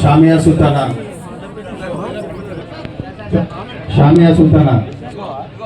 शामिया सुल्ताना। शामिया सुल्ताना।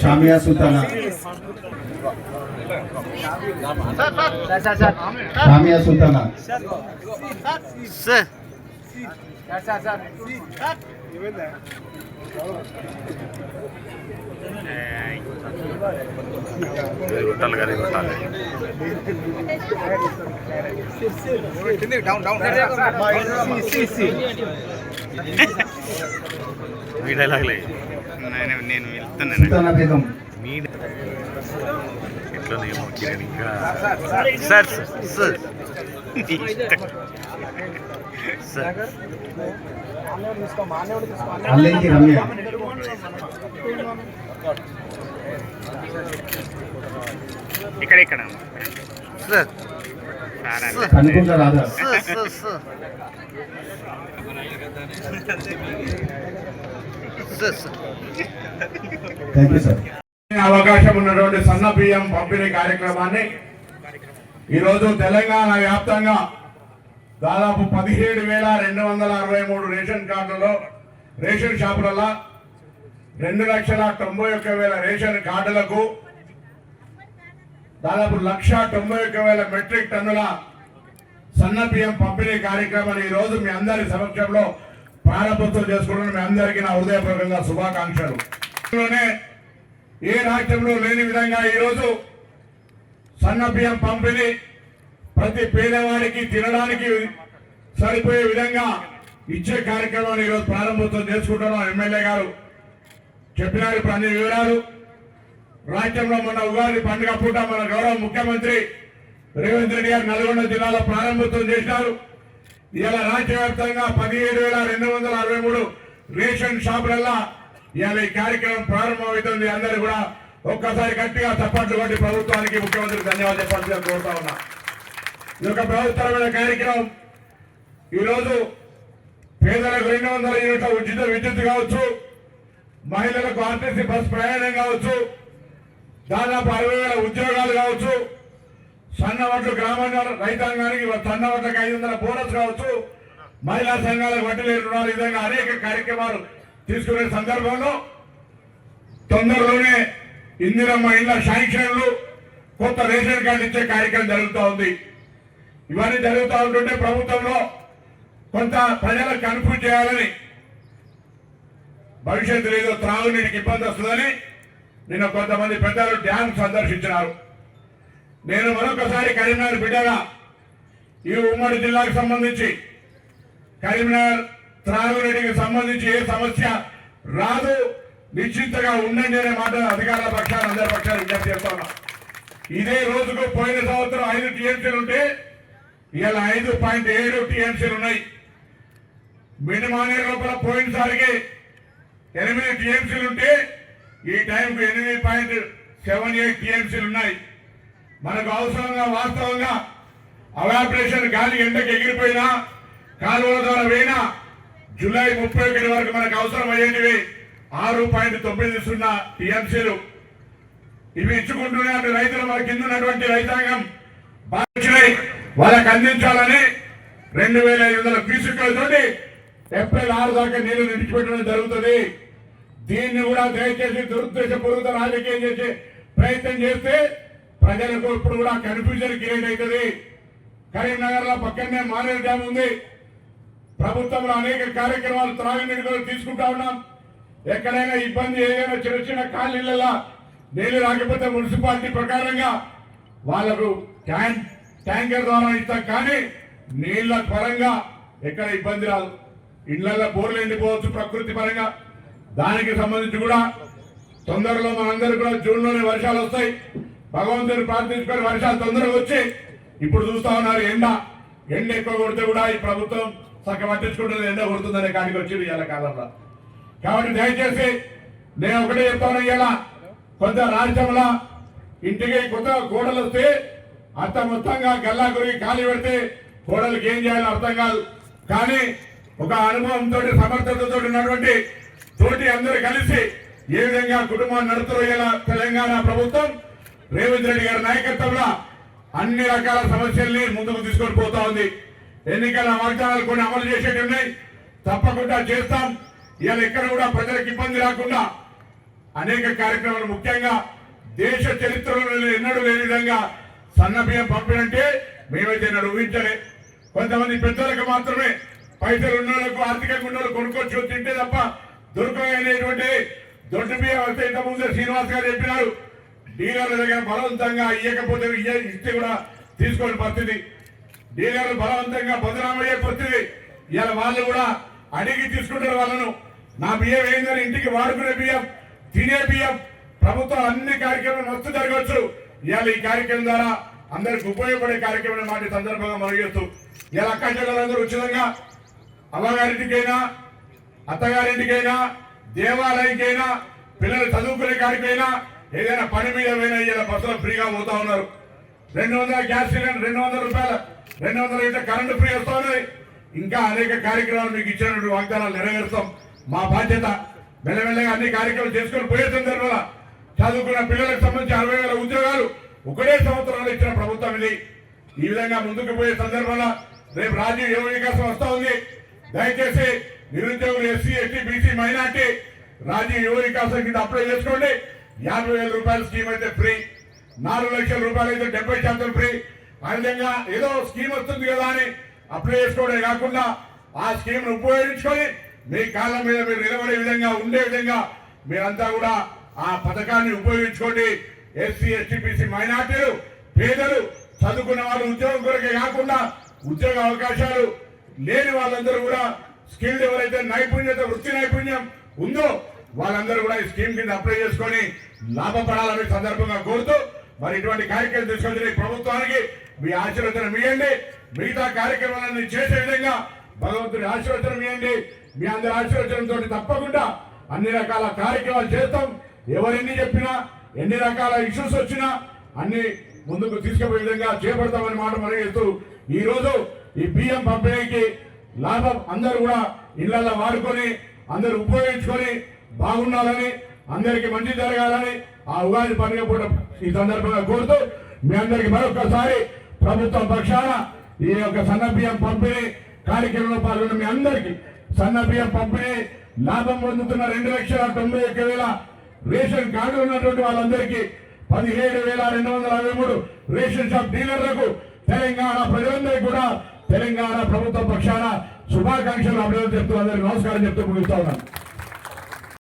शामिया सुल्ताना शामिया सुल्ताना కొట్టాలి కదా కొట్టాలి మీ డైలాగ్లే నేను నేను వెళ్తున్నాను మీ ఎట్లనేమో కిరణ్ ఇంకా సార్ సార్ సార్ అల్లెంకి రమ్య. ఇక్కడ ఇక్కడ. అవకాశం ఉన్నటువంటి సన్న బియ్యం పంపిణీ కార్యక్రమాన్ని ఈరోజు తెలంగాణ వ్యాప్తంగా దాదాపు పదిహేడు వేల రెండు వందల అరవై మూడు రేషన్ కార్డులలో రేషన్ షాపులలో రెండు లక్షల తొంభై ఒక్క వేల రేషన్ కార్డులకు దాదాపు లక్ష తొంభై ఒక్క వేల మెట్రిక్ టన్నుల సన్న బియ్యం పంపిణీ కార్యక్రమాన్ని ఈ రోజు మీ అందరి సమక్షంలో ప్రారంభోత్సవం చేసుకోవడం మీ అందరికీ నా హృదయపూర్వకంగా శుభాకాంక్షలు. ఏ రాష్ట్రంలో లేని విధంగా ఈరోజు సన్న బియ్యం పంపిణీ ప్రతి పేదవాడికి తినడానికి సరిపోయే విధంగా ఇచ్చే కార్యక్రమాన్ని ఈరోజు ప్రారంభోత్సవం చేసుకుంటున్నాం ఎమ్మెల్యే గారు. చెప్పినారు ఇప్పుడు అన్ని వివరాలు. రాష్ట్రంలో మొన్న ఉగాది పండుగ పూట మన గౌరవ ముఖ్యమంత్రి రేవంత్ రెడ్డి గారు నల్గొండ జిల్లాలో ప్రారంభోత్సవం చేశారు ఇలా రాష్ట్ర వ్యాప్తంగా పదిహేడు వేల రెండు వందల అరవై మూడు రేషన్ షాపులల్లా ఇవాళ ఈ కార్యక్రమం ప్రారంభమవుతుంది. అందరూ కూడా ఒక్కసారి గట్టిగా చప్పట్లు కొట్టి ప్రభుత్వానికి ముఖ్యమంత్రికి ధన్యవాదాలు చెప్పాల్సిందిగా కోరుతా ఉన్నా. ఇది ఒక ప్రభుత్వమైన కార్యక్రమం. ఈరోజు పేదలకు రెండు వందల యూనిట్ల ఉచిత విద్యుత్ కావచ్చు మహిళలకు ఆర్టీసీ బస్ ప్రయాణం కావచ్చు దాదాపు అరవై వేల ఉద్యోగాలు కావచ్చు సన్న వడ్లు గ్రామ రైతాంగానికి సన్న వడ్లకు ఐదు వందల బోనస్ కావచ్చు మహిళా సంఘాలకు వడ్డీ లేని విధంగా అనేక కార్యక్రమాలు తీసుకునే సందర్భంలో తొందరలోనే ఇందిరమ్మ ఇళ్ళ శాంక్షన్లు కొత్త రేషన్ కార్డు ఇచ్చే కార్యక్రమం జరుగుతూ ఉంది. ఇవన్నీ జరుగుతూ ఉంటుంటే ప్రభుత్వంలో కొంత ప్రజలకు కన్ఫ్యూజ్ చేయాలని భవిష్యత్తు ఏదో త్రాగునీటికి ఇబ్బంది వస్తుందని నిన్న కొంతమంది పెద్దలు డ్యామ్ సందర్శించినారు. నేను మరొకసారి కరీంనగర్ బిడ్డగా ఈ ఉమ్మడి జిల్లాకు సంబంధించి కరీంనగర్ త్రాగునీటికి సంబంధించి ఏ సమస్య రాదు నిశ్చింతగా ఉండండి అనే మాట అధికారుల పక్షాలు అందరి పక్షాలు విజ్ఞప్తి చేస్తా ఇదే రోజుకు పోయిన సంవత్సరం ఐదు టీఎంసీలు ఉంటే ఇలా ఐదు పాయింట్ ఏడు టీఎంసీలు ఉన్నాయి. మినిమానే లోపల పోయినసారికి ఎనిమిది టీఎంసీలు ఉంటే ఈ టైంకు ఎనిమిది పాయింట్ సెవెన్ ఎయిట్ టీఎంసీలు ఉన్నాయి. మనకు అవసరంగా వాస్తవంగా అవాపరేషన్ గాలి ఎండకు ఎగిరిపోయినా కాలువల ద్వారా పోయినా జూలై ముప్పై ఒకటి వరకు మనకు అవసరం అయ్యేటివి ఆరు పాయింట్ తొమ్మిది సున్నా టీఎంసీలు. ఇవి ఇచ్చుకుంటున్నట్టు రైతులు మన కింద ఉన్నటువంటి రైతాంగం వాళ్ళకి అందించాలని రెండు వేల ఐదు వందల క్యూసిక్లతోటి ఏప్రిల్ ఆరు దాకా నీళ్ళు నిడిచిపెట్టడం జరుగుతుంది. దీన్ని కూడా దయచేసి దురుద్దేశపూర్వక రాజకీయం చేసే ప్రయత్నం చేస్తే ప్రజలకు ఇప్పుడు కూడా కన్ఫ్యూజన్ క్రియేట్ అవుతుంది. కరీంనగర్లో పక్కనే మానేరు డ్యామ్ ఉంది. ప్రభుత్వంలో అనేక కార్యక్రమాలు త్రాగునీటి కూడా తీసుకుంటా ఉన్నాం. ఎక్కడైనా ఇబ్బంది ఏదైనా చిన్న చిన్న కాలనీలలో నీళ్ళు రాకపోతే మున్సిపాలిటీ ప్రకారంగా వాళ్ళకు ట్యాంక్ ట్యాంకర్ ద్వారా ఇస్తాం కానీ నీళ్ళ పరంగా ఎక్కడ ఇబ్బంది రాదు. ఇళ్ళలో బోర్లు ఎండిపోవచ్చు ప్రకృతి పరంగా. దానికి సంబంధించి కూడా తొందరలో మనందరూ కూడా జూన్లోనే వర్షాలు వస్తాయి. భగవంతుని ప్రార్థించుకొని వర్షాలు తొందరగా వచ్చి ఇప్పుడు చూస్తా ఉన్నారు ఎండ. ఎండ ఎక్కువ కొడితే కూడా ఈ ప్రభుత్వం చక్క పట్టించుకుంటుంది ఎండ కొడుతుందనే కాడికి వచ్చింది ఇవాళ కాలంలో. కాబట్టి దయచేసి నేను ఒకటే చెప్తాను ఇవాళ కొంత రాష్ట్రంలో ఇంటికి కొత్త గోడలు వస్తే అత్త మొత్తంగా గల్లా గురి ఖాళీ పెడితే కోడలికి ఏం చేయాలో అర్థం కాదు. కానీ ఒక అనుభవంతో సమర్థతతో ఉన్నటువంటి తోటి అందరూ కలిసి ఏ విధంగా కుటుంబాన్ని నడుపుతున్న తెలంగాణ ప్రభుత్వం రేవంత్ రెడ్డి గారి నాయకత్వంలో అన్ని రకాల సమస్యల్ని ముందుకు తీసుకొని పోతా ఉంది. ఎన్నికల వాగ్దానాలు కొన్ని అమలు చేసేటి ఉన్నాయి. తప్పకుండా చేస్తాం. ఇవాళ ఎక్కడ కూడా ప్రజలకు ఇబ్బంది రాకుండా అనేక కార్యక్రమాలు ముఖ్యంగా దేశ చరిత్రలో ఎన్నడూ లేని విధంగా సన్న బియ్యం పంపినంటే మేమైతే ఎన్నడూ ఊహించలే. కొంతమంది పెద్దలకు మాత్రమే పైసలు ఉన్న వాళ్ళకు ఆర్థికంగా ఉన్న వాళ్ళు కొనుక్కొచ్చి తింటే తప్ప దొరకనేటువంటి దొడ్డు బియ్యం వస్తే ఇంత ముందే శ్రీనివాస్ గారు చెప్పినారు. డీలర్ల దగ్గర బలవంతంగా ఇయ్యకపోతే ఇస్తే కూడా తీసుకొని పరిస్థితి. డీలర్లు బలవంతంగా బదనామయ్యే పరిస్థితి. ఇలా వాళ్ళు కూడా అడిగి తీసుకుంటారు వాళ్ళను. నా బియ్యం ఏందని ఇంటికి వాడుకునే బియ్యం తినే బియ్యం ప్రభుత్వం అన్ని కార్యక్రమాలు మొత్తం జరగవచ్చు. ఇవాళ ఈ కార్యక్రమం ద్వారా అందరికి ఉపయోగపడే కార్యక్రమం మాట సందర్భంగా మనం చేస్తూ ఇవాళ అక్క చెల్లెలందరూ ఉచితంగా అమ్మగారింటికైనా అత్తగారింటికైనా దేవాలయంకైనా పిల్లలు చదువుకునే కాడికైనా ఏదైనా పని మీద పోయినా ఇలా బస్సులో ఫ్రీగా పోతా ఉన్నారు. రెండు వందల గ్యాస్ సిలిండర్ రెండు వందల రూపాయలు రెండు వందల అయితే కరెంటు ఫ్రీ వస్తా ఇంకా అనేక కార్యక్రమాలు మీకు ఇచ్చినటువంటి వాగ్దానాలు నెరవేరుస్తాం. మా బాధ్యత మెల్లమెల్లగా అన్ని కార్యక్రమాలు చేసుకొని పోయే సందర్భంలో చదువుకున్న పిల్లలకు సంబంధించి అరవై వేల ఉద్యోగాలు ఒకటే సంవత్సరంలో ఇచ్చిన ప్రభుత్వం ఇది. ఈ విధంగా ముందుకు పోయే సందర్భంలో రేపు రాజీవ్ యువ వికాసం వస్తా ఉంది? దయచేసి నిరుద్యోగులు SC ST BC minority Rajiv Yuva Vikasam కింద అప్లై చేసుకోండి. యాభై వేల రూపాయల స్కీమ్ అయితే ఫ్రీ. నాలుగు లక్షల రూపాయలు అయితే డెబ్బై శాతం ఫ్రీ. ఆ విధంగా ఏదో స్కీమ్ వస్తుంది కదా అని అప్లై చేసుకోవడమే కాకుండా ఆ స్కీమ్ను ఉపయోగించుకొని మీ కాలం మీద మీరు నిలబడే విధంగా ఉండే విధంగా మీరంతా కూడా ఆ పథకాన్ని ఉపయోగించుకోండి. ఎస్సీ ఎస్టీ బీసీ మైనార్టీలు పేదలు చదువుకున్న వాళ్ళు ఉద్యోగం కొరకే కాకుండా ఉద్యోగ అవకాశాలు లేని వాళ్ళందరూ కూడా స్కిల్ ఎవరైతే నైపుణ్యత వృత్తి నైపుణ్యం ఉందో వాళ్ళందరూ కూడా ఈ స్కీమ్ కింద అప్లై చేసుకొని లాభపడాలని సందర్భంగా కోరుతూ మరి ఇటువంటి కార్యక్రమం తీసుకొచ్చిన ప్రభుత్వానికి మీ ఆశీర్వచనం ఇవ్వండి. మిగతా కార్యక్రమాలన్నీ చేసే విధంగా భగవంతుడి ఆశీర్వచనం ఇవ్వండి. మీ అందరి ఆశీర్వచనంతో తప్పకుండా అన్ని రకాల కార్యక్రమాలు చేస్తాం. ఎవరెన్ని చెప్పినా ఎన్ని రకాల ఇష్యూస్ వచ్చినా అన్ని ముందుకు తీసుకుపోయే విధంగా చేపడతామని మాట మనం ఈ ఈరోజు ఈ బియ్యం పంపిణీకి లాభం అందరూ కూడా ఇళ్ళలో వాడుకొని అందరూ ఉపయోగించుకొని బాగుండాలని అందరికి మంచి జరగాలని ఆ ఉగాది పండుగ పూట ఈ సందర్భంగా కోరుతూ మీ అందరికి మరొకసారి ప్రభుత్వం పక్షాన ఈ యొక్క సన్న బియ్యం పంపిణీ కార్యక్రమంలో పాల్గొన్న మీ అందరికి సన్న బియ్యం పంపిణీ లాభం పొందుతున్న రెండు లక్షల తొంభై ఒక్క వేల రేషన్ కార్డు ఉన్నటువంటి వాళ్ళందరికీ పదిహేడు వేల రెండు వందల అరవై మూడు రేషన్ షాప్ డీలర్లకు తెలంగాణ ప్రజలందరికీ కూడా తెలంగాణ ప్రభుత్వం పక్షాన శుభాకాంక్షలు అభివృద్ధి చెప్తూ అందరికి నమస్కారం చెప్తూ ముగిస్తా ఉన్నాను.